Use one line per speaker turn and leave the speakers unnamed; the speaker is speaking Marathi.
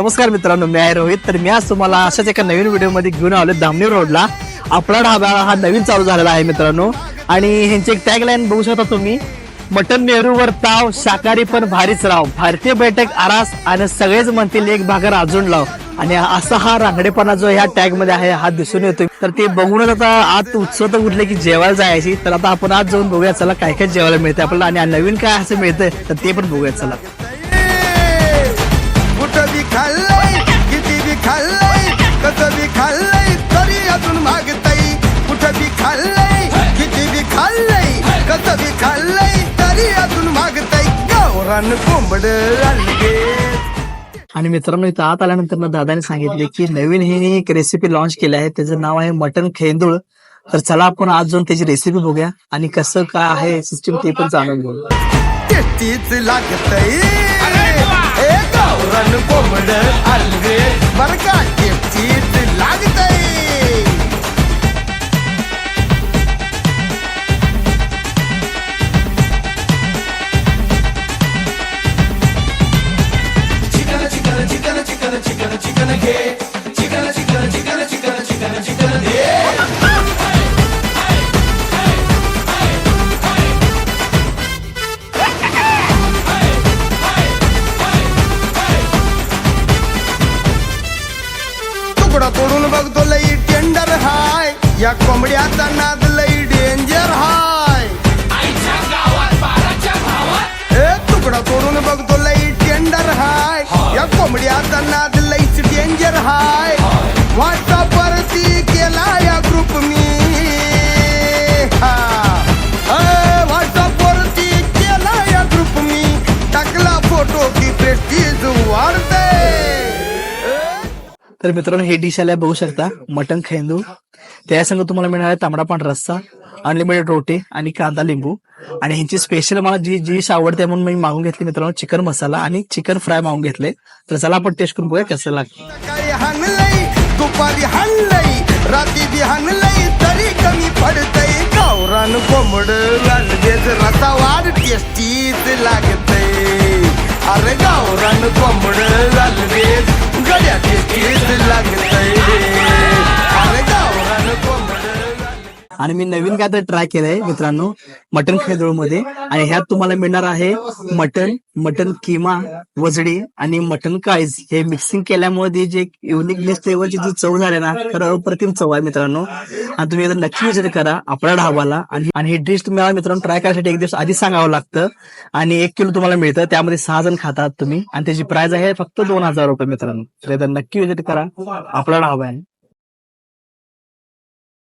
नमस्कार मित्रांनो मी आहे रोहित. तर मी आज तुम्हाला अशाच एका नवीन व्हिडिओमध्ये घेऊन आलो धामणी रोडला. आपला ढाबा हा नवीन चालू झालेला आहे मित्रांनो. आणि ह्यांची एक टॅग लाईन बघू शकता तुम्ही. मटन नेहरूवर ताव शाकाहारी पण भारीच राव. भारतीय बैठक आरास आणि सगळेच म्हणतील एक भागर अजून लाव. आणि असा हा रांगडेपणा जो ह्या टॅगमध्ये आहे हा दिसून येतो तर ते बघूनच आता आज उत्सव तर उठले की जेवायला जायची. तर आता आपण आज जाऊन बघूया चला काय काय जेवायला मिळते आपल्याला. आणि नवीन काय असं मिळतंय तर ते पण बघूया चला.
बी खाल्लंय तरी अजून मागताई गावरान कोंबड
आणि मित्रांनो इथं आत आल्यानंतर ना दादाने सांगितले की नवीन हे एक रेसिपी लॉन्च केली आहे. त्याचं नाव आहे मटन खेंदूळ. तर चला आपण आज जाऊन त्याची रेसिपी बघूया आणि कसं काय आहे सिस्टीम ते पण जाणून घेऊ
लागतय. तुकडा तोडून बघतो लई टेंडर हाय. या कोंबड्याचा नाद लई डेंजर हाय. ए तुकडा तोडून बघतो लई टेंडर हाय. या कोंबड्याचा नाद लईच डेंजर
तर मित्रांनो हे डिश आल्या बघू शकता. मटन खेंदू. त्या संग तुम्हाला मिळणार आहे तांबडा पांढरा रस्सा अनलिमिटेड रोटी आणि कांदा लिंबू. आणि ह्यांची स्पेशल मला जी डिश आवडते म्हणून मी मागून घेतली मित्रांनो चिकन मसाला आणि चिकन फ्राय मागून घेतले. तर चला आपण टेस्ट करून बघूया कसं लागतं.
अरे गावरान दुपारी
आणि मी नवीन काय तर ट्राय केलंय मित्रांनो मटन खेदूळमध्ये आणि ह्यात तुम्हाला मिळणार आहे मटन मटन किमा वजडी आणि मटन काळीज. हे मिक्सिंग केल्यामुळे जे युनिकनेस फ्लेवरची जी चव झाली ना खरं अप्रतिम चव आहे मित्रांनो. आणि तुम्ही एकदा नक्की विचार करा आपल्या ढाबाला. आणि आणि ही डिश तुम्हाला मित्रांनो ट्राय करायसाठी एक दिवस आधी सांगावं लागतं. आणि एक किलो तुम्हाला मिळतं त्यामध्ये सहा जण खातात तुम्ही. आणि त्याची प्राइस आहे फक्त दोन हजार रुपये मित्रांनो. तर नक्की विजिट करा आपला ढाबा आहे